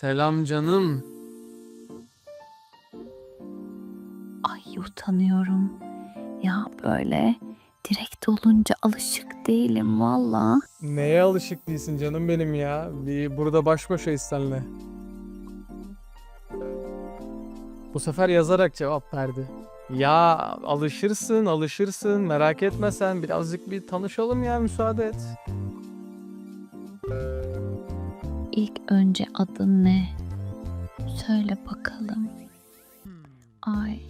Selam canım. Ay utanıyorum. Ya böyle direkt olunca alışık değilim valla. Neye alışık değilsin canım benim ya? Bir burada baş başayız seninle. Bu sefer yazarak cevap verdi. Ya alışırsın, alışırsın. Merak etme sen. Birazcık bir tanışalım ya müsaade et. İlk önce adın ne? Söyle bakalım. Ay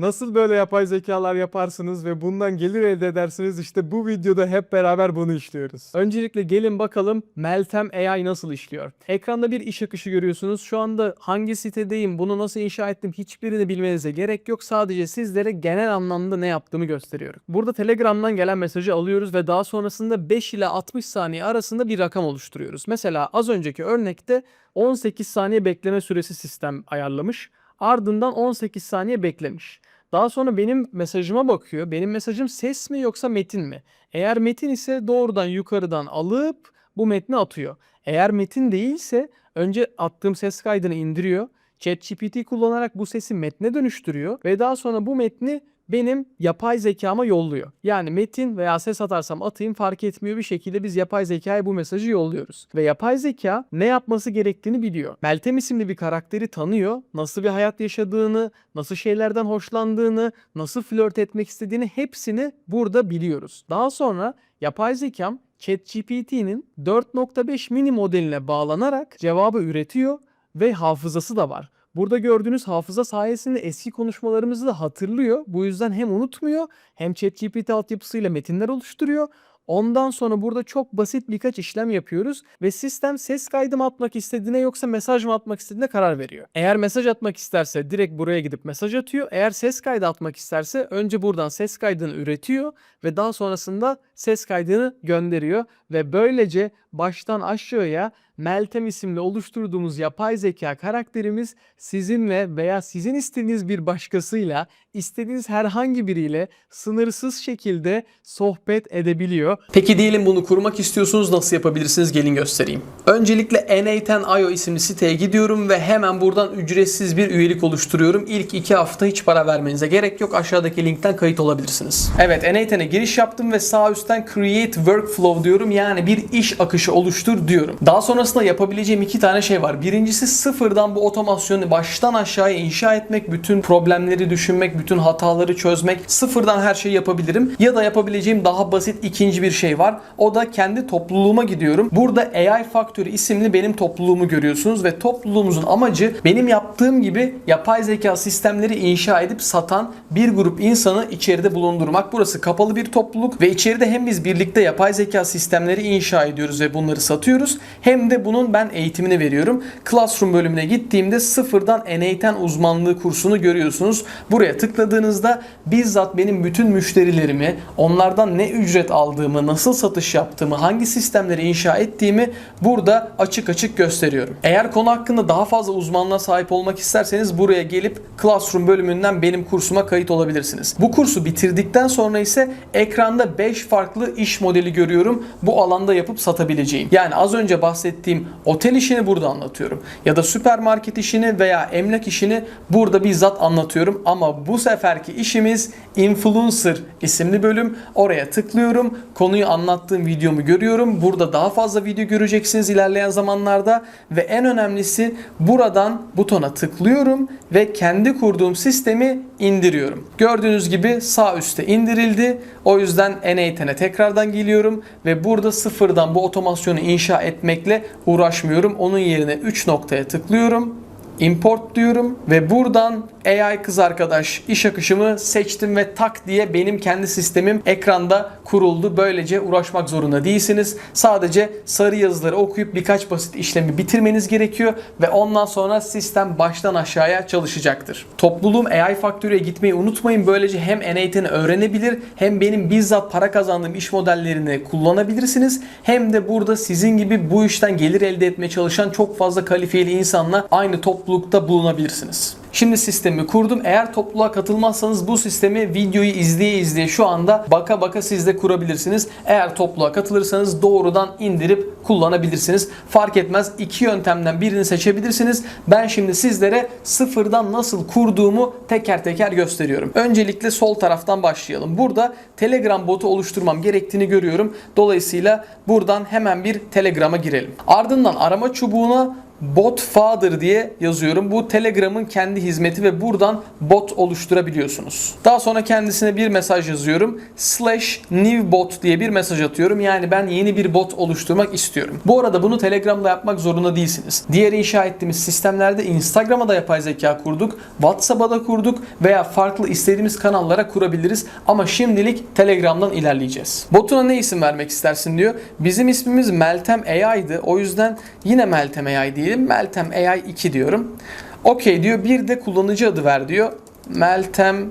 Nasıl böyle yapay zekalar yaparsınız ve bundan gelir elde edersiniz işte bu videoda hep beraber bunu işliyoruz. Öncelikle gelin bakalım Meltem AI nasıl işliyor. Ekranda bir iş akışı görüyorsunuz. Şu anda hangi sitedeyim, bunu nasıl inşa ettim hiçbirini bilmenize gerek yok. Sadece sizlere genel anlamda ne yaptığımı gösteriyorum. Burada Telegram'dan gelen mesajı alıyoruz ve daha sonrasında 5 ile 60 saniye arasında bir rakam oluşturuyoruz. Mesela az önceki örnekte 18 saniye bekleme süresi sistem ayarlamış. Ardından 18 saniye beklemiş. Daha sonra benim mesajıma bakıyor. Benim mesajım ses mi yoksa metin mi? Eğer metin ise doğrudan yukarıdan alıp bu metni atıyor. Eğer metin değilse önce attığım ses kaydını indiriyor. ChatGPT kullanarak bu sesi metne dönüştürüyor ve daha sonra bu metni benim yapay zekama yolluyor. Yani metin veya ses atarsam atayım fark etmiyor bir şekilde biz yapay zekaya bu mesajı yolluyoruz. Ve yapay zeka ne yapması gerektiğini biliyor. Meltem isimli bir karakteri tanıyor. Nasıl bir hayat yaşadığını, nasıl şeylerden hoşlandığını, nasıl flört etmek istediğini hepsini burada biliyoruz. Daha sonra yapay zekam ChatGPT'nin 4.5 mini modeline bağlanarak cevabı üretiyor ve hafızası da var. Burada gördüğünüz hafıza sayesinde eski konuşmalarımızı da hatırlıyor. Bu yüzden hem unutmuyor hem ChatGPT altyapısıyla metinler oluşturuyor. Ondan sonra burada çok basit birkaç işlem yapıyoruz ve sistem ses kaydı mı atmak istediğine yoksa mesaj mı atmak istediğine karar veriyor. Eğer mesaj atmak isterse direkt buraya gidip mesaj atıyor. Eğer ses kaydı atmak isterse önce buradan ses kaydını üretiyor ve daha sonrasında ses kaydını gönderiyor ve böylece baştan aşağıya Meltem isimli oluşturduğumuz yapay zeka karakterimiz sizinle veya sizin istediğiniz bir başkasıyla istediğiniz herhangi biriyle sınırsız şekilde sohbet edebiliyor. Peki diyelim bunu kurmak istiyorsunuz nasıl yapabilirsiniz gelin göstereyim. Öncelikle n8.io isimli siteye gidiyorum ve hemen buradan ücretsiz bir üyelik oluşturuyorum. İlk 2 hafta hiç para vermenize gerek yok. Aşağıdaki linkten kayıt olabilirsiniz. Evet n8'e giriş yaptım ve sağ üstten create workflow diyorum. Yani bir iş akışı oluştur diyorum. Daha sonrasında yapabileceğim iki tane şey var. Birincisi sıfırdan bu otomasyonu baştan aşağıya inşa etmek, bütün problemleri düşünmek, bütün hataları çözmek, sıfırdan her şeyi yapabilirim. Ya da yapabileceğim daha basit ikinci bir şey var. O da kendi topluluğuma gidiyorum. Burada AI Factory isimli benim topluluğumu görüyorsunuz ve topluluğumuzun amacı benim yaptığım gibi yapay zeka sistemleri inşa edip satan bir grup insanı içeride bulundurmak. Burası kapalı bir topluluk ve içeride hem biz birlikte yapay zeka sistemleri inşa ediyoruz ve bunları satıyoruz hem de bunun ben eğitimini veriyorum. Classroom bölümüne gittiğimde sıfırdan N8 uzmanlığı kursunu görüyorsunuz. Buraya tıkladığınızda bizzat benim bütün müşterilerimi, onlardan ne ücret aldığımı, nasıl satış yaptığımı, hangi sistemleri inşa ettiğimi burada açık açık gösteriyorum. Eğer konu hakkında daha fazla uzmanlığa sahip olmak isterseniz buraya gelip Classroom bölümünden benim kursuma kayıt olabilirsiniz. Bu kursu bitirdikten sonra ise ekranda 5 farklı iş modeli görüyorum. Bu alanda yapıp satabileceğim. Yani az önce bahsettiğim otel işini burada anlatıyorum. Ya da süpermarket işini veya emlak işini burada bizzat anlatıyorum. Ama bu seferki işimiz Influencer isimli bölüm. Oraya tıklıyorum. Konuyu anlattığım videomu görüyorum. Burada daha fazla video göreceksiniz ilerleyen zamanlarda. Ve en önemlisi buradan butona tıklıyorum ve kendi kurduğum sistemi indiriyorum. Gördüğünüz gibi sağ üstte indirildi. O yüzden N8'e tekrardan geliyorum ve burada sıfırdan bu otomasyonu inşa etmekle uğraşmıyorum. Onun yerine 3 noktaya tıklıyorum. Import diyorum ve buradan AI kız arkadaş iş akışımı seçtim ve tak diye benim kendi sistemim ekranda kuruldu. Böylece uğraşmak zorunda değilsiniz. Sadece sarı yazıları okuyup birkaç basit işlemi bitirmeniz gerekiyor ve ondan sonra sistem baştan aşağıya çalışacaktır. Topluluğum AI Factory'e gitmeyi unutmayın. Böylece hem N8'i öğrenebilir hem benim bizzat para kazandığım iş modellerini kullanabilirsiniz. Hem de burada sizin gibi bu işten gelir elde etmeye çalışan çok fazla kalifiyeli insanla aynı topluluğu toplulukta bulunabilirsiniz. Şimdi sistemi kurdum. Eğer topluluğa katılmazsanız bu sistemi videoyu izleye izleye şu anda baka baka siz de kurabilirsiniz. Eğer topluluğa katılırsanız doğrudan indirip kullanabilirsiniz. Fark etmez. iki yöntemden birini seçebilirsiniz. Ben şimdi sizlere sıfırdan nasıl kurduğumu teker teker gösteriyorum. Öncelikle sol taraftan başlayalım. Burada Telegram botu oluşturmam gerektiğini görüyorum. Dolayısıyla buradan hemen bir Telegram'a girelim. Ardından arama çubuğuna Bot Father diye yazıyorum. Bu Telegram'ın kendi hizmeti ve buradan bot oluşturabiliyorsunuz. Daha sonra kendisine bir mesaj yazıyorum. Slash new bot diye bir mesaj atıyorum. Yani ben yeni bir bot oluşturmak istiyorum. Bu arada bunu Telegram'da yapmak zorunda değilsiniz. Diğer inşa ettiğimiz sistemlerde Instagram'a da yapay zeka kurduk. WhatsApp'a da kurduk veya farklı istediğimiz kanallara kurabiliriz. Ama şimdilik Telegram'dan ilerleyeceğiz. Botuna ne isim vermek istersin diyor. Bizim ismimiz Meltem AI'dı. O yüzden yine Meltem AI diyelim. Meltem AI 2 diyorum. Okey diyor. Bir de kullanıcı adı ver diyor. Meltem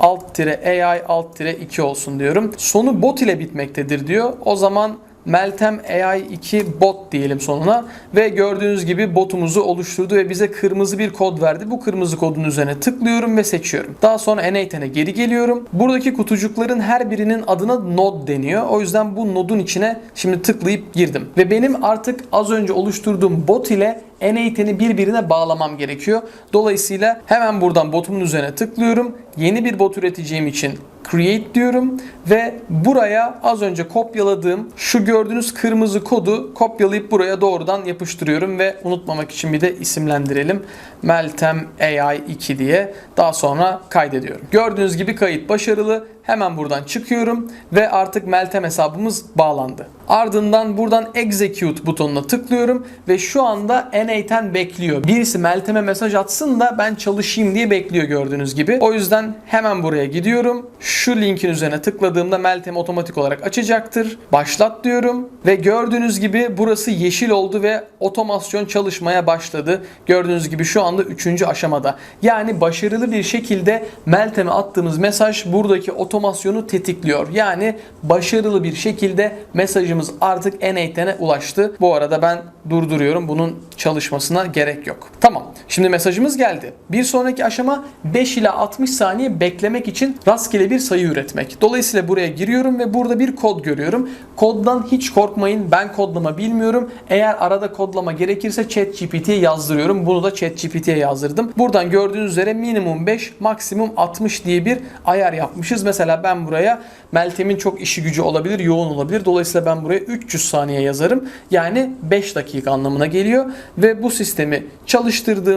alt tire AI alt tire 2 olsun diyorum. Sonu bot ile bitmektedir diyor. O zaman Meltem AI 2 bot diyelim sonuna ve gördüğünüz gibi botumuzu oluşturdu ve bize kırmızı bir kod verdi. Bu kırmızı kodun üzerine tıklıyorum ve seçiyorum. Daha sonra N8'e geri geliyorum. Buradaki kutucukların her birinin adına node deniyor. O yüzden bu nodun içine şimdi tıklayıp girdim. Ve benim artık az önce oluşturduğum bot ile N8'i birbirine bağlamam gerekiyor. Dolayısıyla hemen buradan botumun üzerine tıklıyorum. Yeni bir bot üreteceğim için create diyorum ve buraya az önce kopyaladığım şu gördüğünüz kırmızı kodu kopyalayıp buraya doğrudan yapıştırıyorum ve unutmamak için bir de isimlendirelim. Meltem AI 2 diye daha sonra kaydediyorum. Gördüğünüz gibi kayıt başarılı. Hemen buradan çıkıyorum ve artık Meltem hesabımız bağlandı. Ardından buradan execute butonuna tıklıyorum ve şu anda N8 bekliyor. Birisi Meltem'e mesaj atsın da ben çalışayım diye bekliyor gördüğünüz gibi. O yüzden hemen buraya gidiyorum. Şu linkin üzerine tıkladığımda Meltem otomatik olarak açacaktır. Başlat diyorum ve gördüğünüz gibi burası yeşil oldu ve otomasyon çalışmaya başladı. Gördüğünüz gibi şu anda 3. aşamada. Yani başarılı bir şekilde Meltem'e attığımız mesaj buradaki otomasyonu tetikliyor. Yani başarılı bir şekilde mesajımız artık N8'e ulaştı. Bu arada ben durduruyorum. Bunun çalışmasına gerek yok. Tamam. Şimdi mesajımız geldi. Bir sonraki aşama 5 ila 60 saniye beklemek için rastgele bir sayı üretmek. Dolayısıyla buraya giriyorum ve burada bir kod görüyorum. Koddan hiç korkmayın. Ben kodlama bilmiyorum. Eğer arada kodlama gerekirse ChatGPT'ye yazdırıyorum. Bunu da ChatGPT'ye yazdırdım. Buradan gördüğünüz üzere minimum 5, maksimum 60 diye bir ayar yapmışız. Mesela ben buraya Meltem'in çok işi gücü olabilir, yoğun olabilir. Dolayısıyla ben buraya 300 saniye yazarım. Yani 5 dakika anlamına geliyor ve bu sistemi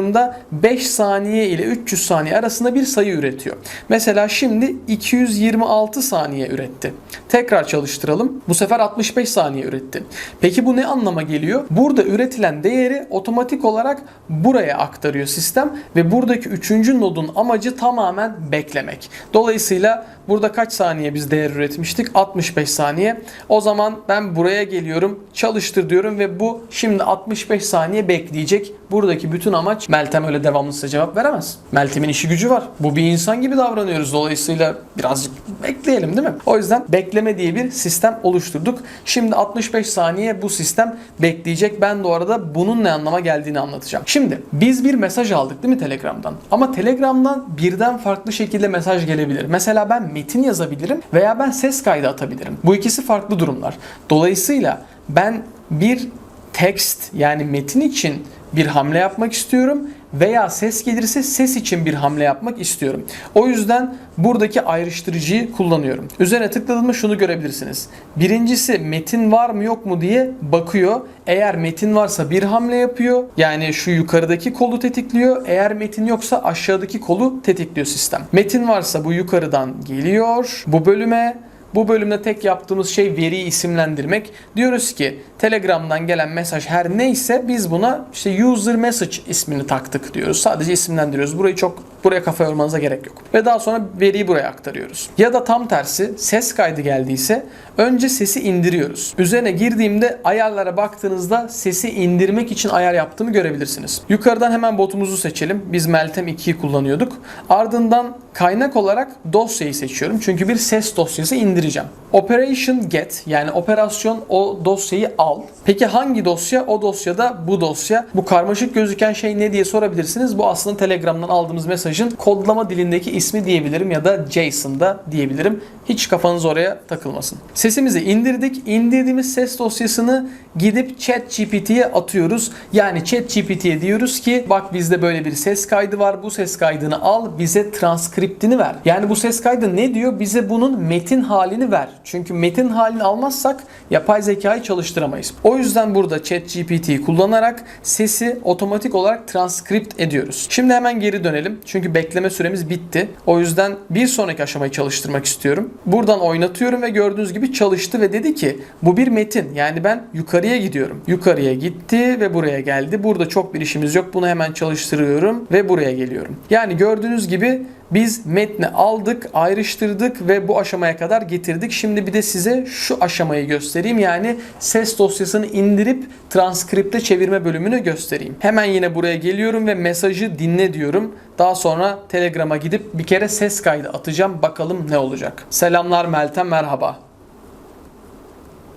çalıştırdığımda 5 saniye ile 300 saniye arasında bir sayı üretiyor. Mesela şimdi 226 saniye üretti. Tekrar çalıştıralım. Bu sefer 65 saniye üretti. Peki bu ne anlama geliyor? Burada üretilen değeri otomatik olarak buraya aktarıyor sistem ve buradaki 3. nodun amacı tamamen beklemek. Dolayısıyla burada kaç saniye biz değer üretmiştik? 65 saniye. O zaman ben buraya geliyorum, çalıştır diyorum ve bu şimdi 65 saniye bekleyecek. Buradaki bütün amaç Meltem öyle devamlı size cevap veremez. Meltem'in işi gücü var. Bu bir insan gibi davranıyoruz. Dolayısıyla birazcık bekleyelim değil mi? O yüzden bekleme diye bir sistem oluşturduk. Şimdi 65 saniye bu sistem bekleyecek. Ben de arada bunun ne anlama geldiğini anlatacağım. Şimdi biz bir mesaj aldık değil mi Telegram'dan? Ama Telegram'dan birden farklı şekilde mesaj gelebilir. Mesela ben metin yazabilirim veya ben ses kaydı atabilirim. Bu ikisi farklı durumlar. Dolayısıyla ben bir text yani metin için bir hamle yapmak istiyorum veya ses gelirse ses için bir hamle yapmak istiyorum. O yüzden buradaki ayrıştırıcıyı kullanıyorum. Üzerine tıkladığımda şunu görebilirsiniz. Birincisi metin var mı yok mu diye bakıyor. Eğer metin varsa bir hamle yapıyor. Yani şu yukarıdaki kolu tetikliyor. Eğer metin yoksa aşağıdaki kolu tetikliyor sistem. Metin varsa bu yukarıdan geliyor. Bu bölüme bu bölümde tek yaptığımız şey veriyi isimlendirmek. Diyoruz ki Telegram'dan gelen mesaj her neyse biz buna işte user message ismini taktık diyoruz. Sadece isimlendiriyoruz. Burayı çok buraya kafa yormanıza gerek yok. Ve daha sonra veriyi buraya aktarıyoruz. Ya da tam tersi ses kaydı geldiyse önce sesi indiriyoruz. Üzerine girdiğimde ayarlara baktığınızda sesi indirmek için ayar yaptığımı görebilirsiniz. Yukarıdan hemen botumuzu seçelim. Biz Meltem 2'yi kullanıyorduk. Ardından kaynak olarak dosyayı seçiyorum. Çünkü bir ses dosyası indireceğim geliştireceğim. Operation get yani operasyon o dosyayı al. Peki hangi dosya? O dosyada bu dosya. Bu karmaşık gözüken şey ne diye sorabilirsiniz. Bu aslında Telegram'dan aldığımız mesajın kodlama dilindeki ismi diyebilirim ya da JSON'da diyebilirim. Hiç kafanız oraya takılmasın. Sesimizi indirdik. İndirdiğimiz ses dosyasını gidip ChatGPT'ye atıyoruz. Yani ChatGPT'ye diyoruz ki bak bizde böyle bir ses kaydı var. Bu ses kaydını al bize transkriptini ver. Yani bu ses kaydı ne diyor? Bize bunun metin halini ver. Çünkü metin halini almazsak yapay zekayı çalıştıramayız. O yüzden burada ChatGPT'yi kullanarak sesi otomatik olarak transkript ediyoruz. Şimdi hemen geri dönelim. Çünkü bekleme süremiz bitti. O yüzden bir sonraki aşamayı çalıştırmak istiyorum. Buradan oynatıyorum ve gördüğünüz gibi çalıştı ve dedi ki bu bir metin. Yani ben yukarıya gidiyorum. Yukarıya gitti ve buraya geldi. Burada çok bir işimiz yok. Bunu hemen çalıştırıyorum ve buraya geliyorum. Yani gördüğünüz gibi biz metni aldık, ayrıştırdık ve bu aşamaya kadar getirdik. Şimdi bir de size şu aşamayı göstereyim. Yani ses dosyasını indirip transkripte çevirme bölümünü göstereyim. Hemen yine buraya geliyorum ve mesajı dinle diyorum. Daha sonra Telegram'a gidip bir kere ses kaydı atacağım. Bakalım ne olacak. Selamlar Meltem, merhaba.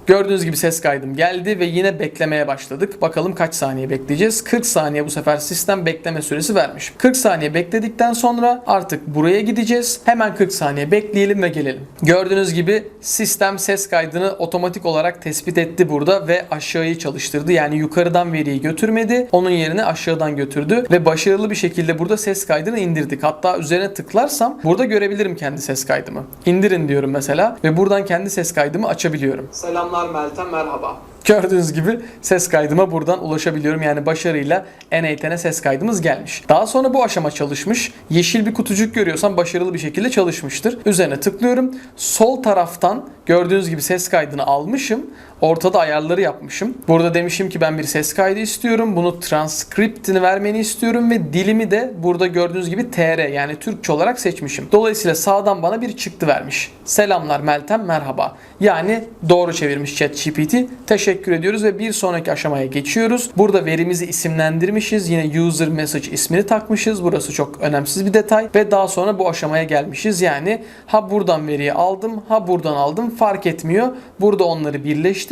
Gördüğünüz gibi ses kaydım geldi ve yine beklemeye başladık. Bakalım kaç saniye bekleyeceğiz. 40 saniye bu sefer sistem bekleme süresi vermiş. 40 saniye bekledikten sonra artık buraya gideceğiz. Hemen 40 saniye bekleyelim ve gelelim. Gördüğünüz gibi sistem ses kaydını otomatik olarak tespit etti burada ve aşağıyı çalıştırdı. Yani yukarıdan veriyi götürmedi. Onun yerine aşağıdan götürdü ve başarılı bir şekilde burada ses kaydını indirdik. Hatta üzerine tıklarsam burada görebilirim kendi ses kaydımı. İndirin diyorum mesela ve buradan kendi ses kaydımı açabiliyorum. Selamlar Meltem merhaba. Gördüğünüz gibi ses kaydıma buradan ulaşabiliyorum. Yani başarıyla N8'e ses kaydımız gelmiş. Daha sonra bu aşama çalışmış. Yeşil bir kutucuk görüyorsam başarılı bir şekilde çalışmıştır. Üzerine tıklıyorum. Sol taraftan gördüğünüz gibi ses kaydını almışım. Ortada ayarları yapmışım. Burada demişim ki ben bir ses kaydı istiyorum. Bunu transkriptini vermeni istiyorum ve dilimi de burada gördüğünüz gibi TR yani Türkçe olarak seçmişim. Dolayısıyla sağdan bana bir çıktı vermiş. Selamlar Meltem merhaba. Yani doğru çevirmiş ChatGPT. Teşekkür ediyoruz ve bir sonraki aşamaya geçiyoruz. Burada verimizi isimlendirmişiz. Yine user message ismini takmışız. Burası çok önemsiz bir detay ve daha sonra bu aşamaya gelmişiz. Yani ha buradan veriyi aldım, ha buradan aldım fark etmiyor. Burada onları birleştirdim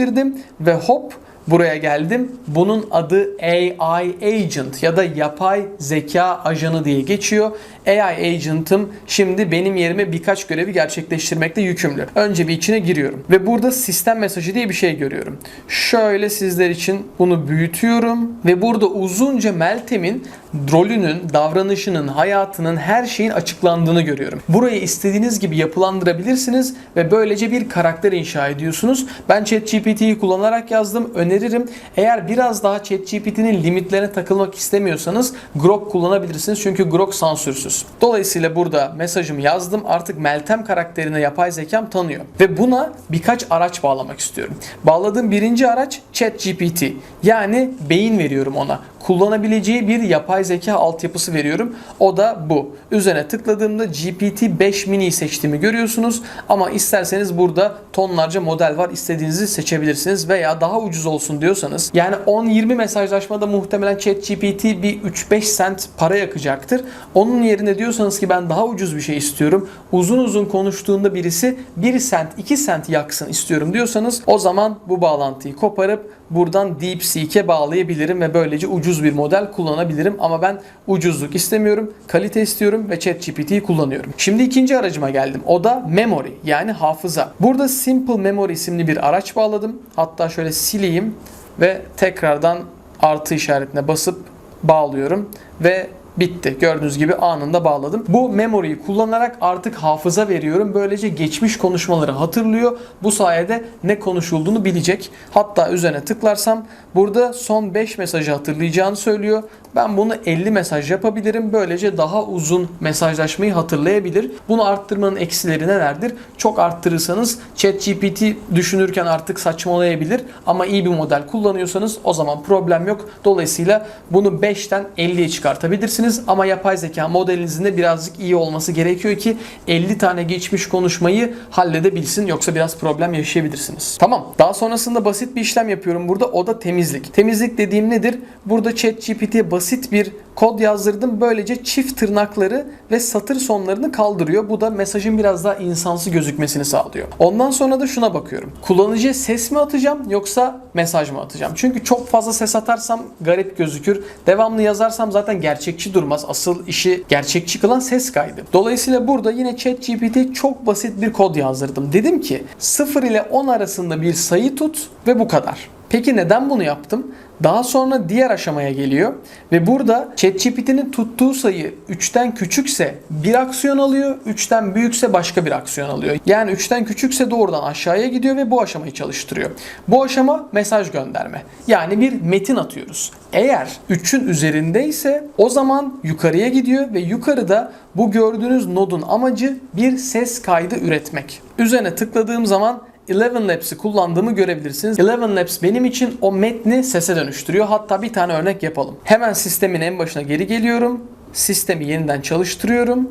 ve hop buraya geldim. Bunun adı AI Agent ya da yapay zeka ajanı diye geçiyor. AI Agent'ım şimdi benim yerime birkaç görevi gerçekleştirmekte yükümlü. Önce bir içine giriyorum ve burada sistem mesajı diye bir şey görüyorum. Şöyle sizler için bunu büyütüyorum ve burada uzunca Meltem'in rolünün, davranışının, hayatının her şeyin açıklandığını görüyorum. Burayı istediğiniz gibi yapılandırabilirsiniz ve böylece bir karakter inşa ediyorsunuz. Ben ChatGPT'yi kullanarak yazdım. Öneririm. Eğer biraz daha ChatGPT'nin limitlerine takılmak istemiyorsanız Grok kullanabilirsiniz. Çünkü Grok sansürsüz. Dolayısıyla burada mesajımı yazdım. Artık Meltem karakterine yapay zekam tanıyor. Ve buna birkaç araç bağlamak istiyorum. Bağladığım birinci araç ChatGPT. Yani beyin veriyorum ona kullanabileceği bir yapay zeka altyapısı veriyorum. O da bu. Üzerine tıkladığımda GPT-5 mini seçtiğimi görüyorsunuz. Ama isterseniz burada tonlarca model var. İstediğinizi seçebilirsiniz veya daha ucuz olsun diyorsanız yani 10-20 mesajlaşmada muhtemelen ChatGPT bir 3-5 cent para yakacaktır. Onun yerine diyorsanız ki ben daha ucuz bir şey istiyorum. Uzun uzun konuştuğunda birisi 1 cent 2 cent yaksın istiyorum diyorsanız o zaman bu bağlantıyı koparıp buradan DeepSeek'e bağlayabilirim ve böylece ucuz bir model kullanabilirim. Ama ben ucuzluk istemiyorum, kalite istiyorum ve ChatGPT'yi kullanıyorum. Şimdi ikinci aracıma geldim. O da memory yani hafıza. Burada Simple Memory isimli bir araç bağladım. Hatta şöyle sileyim ve tekrardan artı işaretine basıp bağlıyorum ve Bitti. Gördüğünüz gibi anında bağladım. Bu memory'yi kullanarak artık hafıza veriyorum. Böylece geçmiş konuşmaları hatırlıyor. Bu sayede ne konuşulduğunu bilecek. Hatta üzerine tıklarsam burada son 5 mesajı hatırlayacağını söylüyor. Ben bunu 50 mesaj yapabilirim. Böylece daha uzun mesajlaşmayı hatırlayabilir. Bunu arttırmanın eksileri nelerdir? Çok arttırırsanız ChatGPT düşünürken artık saçmalayabilir. Ama iyi bir model kullanıyorsanız o zaman problem yok. Dolayısıyla bunu 5'ten 50'ye çıkartabilirsiniz. Ama yapay zeka modelinizin de birazcık iyi olması gerekiyor ki 50 tane geçmiş konuşmayı halledebilsin. Yoksa biraz problem yaşayabilirsiniz. Tamam. Daha sonrasında basit bir işlem yapıyorum burada. O da temizlik. Temizlik dediğim nedir? Burada ChatGPT'ye basit bir kod yazdırdım. Böylece çift tırnakları ve satır sonlarını kaldırıyor. Bu da mesajın biraz daha insansı gözükmesini sağlıyor. Ondan sonra da şuna bakıyorum. Kullanıcıya ses mi atacağım yoksa mesaj mı atacağım? Çünkü çok fazla ses atarsam garip gözükür. Devamlı yazarsam zaten gerçekçi durmaz. Asıl işi gerçekçi kılan ses kaydı. Dolayısıyla burada yine ChatGPT çok basit bir kod yazdırdım. Dedim ki 0 ile 10 arasında bir sayı tut ve bu kadar. Peki neden bunu yaptım? Daha sonra diğer aşamaya geliyor ve burada ChatGPT'nin tuttuğu sayı 3'ten küçükse bir aksiyon alıyor, 3'ten büyükse başka bir aksiyon alıyor. Yani 3'ten küçükse doğrudan aşağıya gidiyor ve bu aşamayı çalıştırıyor. Bu aşama mesaj gönderme. Yani bir metin atıyoruz. Eğer 3'ün üzerindeyse o zaman yukarıya gidiyor ve yukarıda bu gördüğünüz nodun amacı bir ses kaydı üretmek. Üzerine tıkladığım zaman Eleven Labs'i kullandığımı görebilirsiniz. Eleven Labs benim için o metni sese dönüştürüyor. Hatta bir tane örnek yapalım. Hemen sistemin en başına geri geliyorum. Sistemi yeniden çalıştırıyorum.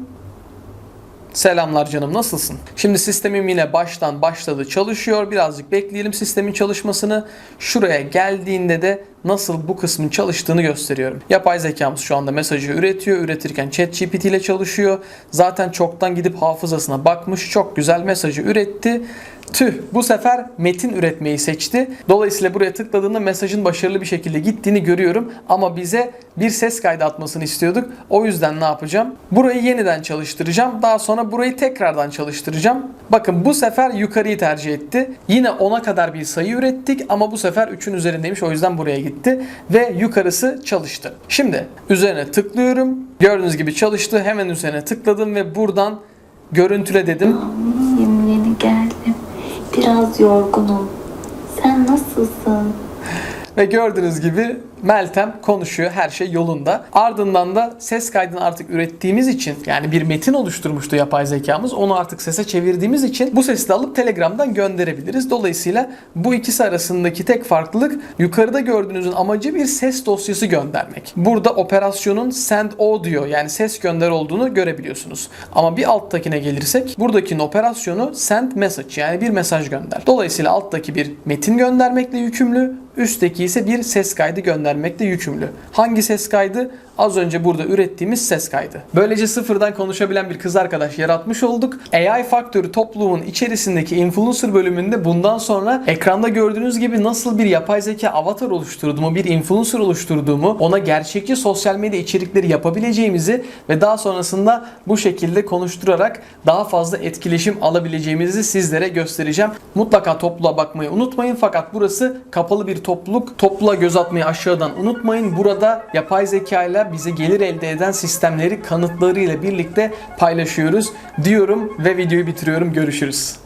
Selamlar canım nasılsın? Şimdi sistemim yine baştan başladı çalışıyor. Birazcık bekleyelim sistemin çalışmasını. Şuraya geldiğinde de nasıl bu kısmın çalıştığını gösteriyorum. Yapay zekamız şu anda mesajı üretiyor. Üretirken ChatGPT ile çalışıyor. Zaten çoktan gidip hafızasına bakmış. Çok güzel mesajı üretti. Tüh bu sefer metin üretmeyi seçti. Dolayısıyla buraya tıkladığında mesajın başarılı bir şekilde gittiğini görüyorum. Ama bize bir ses kaydı atmasını istiyorduk. O yüzden ne yapacağım? Burayı yeniden çalıştıracağım. Daha sonra burayı tekrardan çalıştıracağım. Bakın bu sefer yukarıyı tercih etti. Yine 10'a kadar bir sayı ürettik ama bu sefer 3'ün üzerindeymiş. O yüzden buraya gitti. Ve yukarısı çalıştı. Şimdi üzerine tıklıyorum. Gördüğünüz gibi çalıştı. Hemen üzerine tıkladım ve buradan görüntüle dedim. Biraz yorgunum. Sen nasılsın? Ve gördüğünüz gibi Meltem konuşuyor. Her şey yolunda. Ardından da ses kaydını artık ürettiğimiz için yani bir metin oluşturmuştu yapay zekamız. Onu artık sese çevirdiğimiz için bu sesi de alıp Telegram'dan gönderebiliriz. Dolayısıyla bu ikisi arasındaki tek farklılık yukarıda gördüğünüzün amacı bir ses dosyası göndermek. Burada operasyonun send audio yani ses gönder olduğunu görebiliyorsunuz. Ama bir alttakine gelirsek buradakinin operasyonu send message yani bir mesaj gönder. Dolayısıyla alttaki bir metin göndermekle yükümlü, üstteki ise bir ses kaydı göndermekle yükümlü. Hangi ses kaydı? Az önce burada ürettiğimiz ses kaydı. Böylece sıfırdan konuşabilen bir kız arkadaş yaratmış olduk. AI Faktörü topluluğun içerisindeki influencer bölümünde bundan sonra ekranda gördüğünüz gibi nasıl bir yapay zeka avatar oluşturduğumu, bir influencer oluşturduğumu, ona gerçekçi sosyal medya içerikleri yapabileceğimizi ve daha sonrasında bu şekilde konuşturarak daha fazla etkileşim alabileceğimizi sizlere göstereceğim. Mutlaka topluluğa bakmayı unutmayın fakat burası kapalı bir topluluk. Topluluğa göz atmayı aşağıdan unutmayın. Burada yapay zeka ile bize gelir elde eden sistemleri kanıtlarıyla birlikte paylaşıyoruz diyorum ve videoyu bitiriyorum. Görüşürüz.